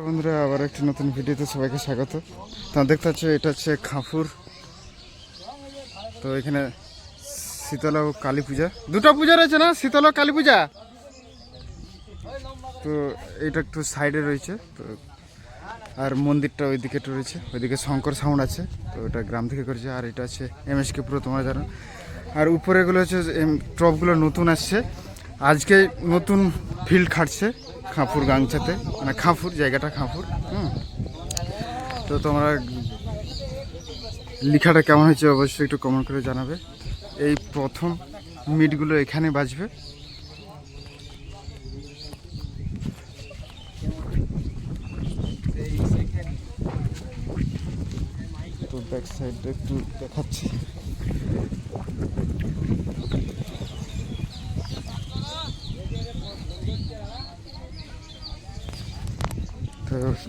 বন্ধুরা, আবার একটি নতুন ভিডিওতে সবাইকে স্বাগত। তোমরা দেখতে পাচ্ছ এটা হচ্ছে খাফুর তো এখানে শীতলা ও কালী পূজা। দুটো পূজা রয়েছে না? শীতলা ও কালী পূজা? তো এটা একটু সাইডে রয়েছে, তো আর মন্দিরটা ওইদিকে একটু রয়েছে। ওইদিকে শঙ্কর সাউন্ড আছে, তো এটা গ্রাম থেকে করেছে, আর এটা হচ্ছে কে পুরো তোমরা জানো। আর উপরেগুলো হচ্ছে এম- টপগুলো নতুন আসছে। আজকে নতুন ফিল্ড খাটছে। খাঁপুর গাংচাতে মানে খাঁপুর জায়গাটা খাঁপুর হুম। তো তোমরা লেখাটা কেমন হয়েছে অবশ্যই একটু কমেন্ট করে জানাবে। এই প্রথম মিটগুলো এখানে বাজবে। তো ব্যাক সাইডটা একটু দেখাচ্ছি।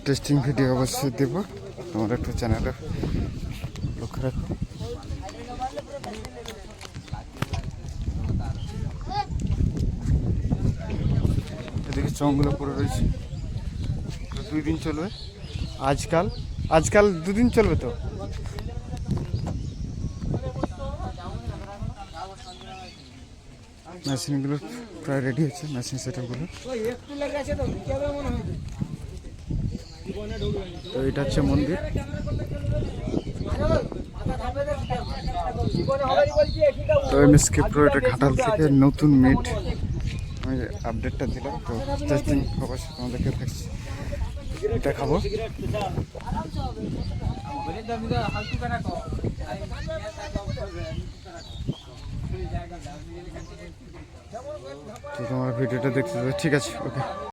টেস্টিং ভিডিও অবশ্যই দেবো। তোমরা একটু চ্যানেলে লক্ষ্য রাখো। এদিকে চংগুলো পড়ে রয়েছে। দুই দিন চলবে। আজকাল আজকাল দুদিন চলবে তো? মেশিনগুলো প্রায় রেডি হচ্ছে মেশিন সেটআপগুলো তো এটা হচ্ছে মন্দির। তো এমএসকে করে এটা ঘাটাল থেকে নতুন মিট আমি আপডেটটা দিলাম, তো টেস্টিং অবশ্যই তোমাদেরকে থাকছি এটা খাব তো তোমার ভিডিওটা দেখতে ঠিক আছে ওকে